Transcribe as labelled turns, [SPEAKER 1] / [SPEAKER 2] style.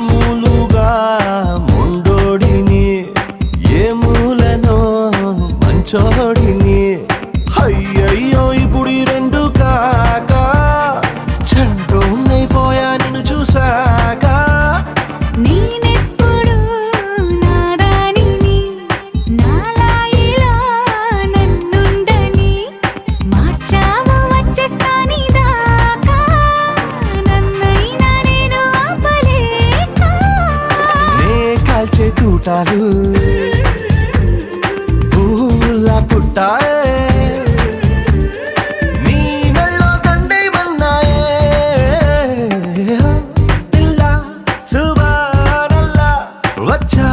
[SPEAKER 1] మామూలుగా మొండోడిని ఏ మూలనో మంచోడిని. అయ్యయ్యో ఇప్పుడు రెండు కాక చంటోన్నైపోయా నిన్ను చూసాక
[SPEAKER 2] నేనెప్పుడు నాదానిని మార్చావు వచ్చేస్తాని
[SPEAKER 1] కాల్చే తూటాలు. పువ్వులా పుట్టాయే. నీ మెళ్ళో దండేమన్నాయే పిల్ల సుబానల్లా వచ్చా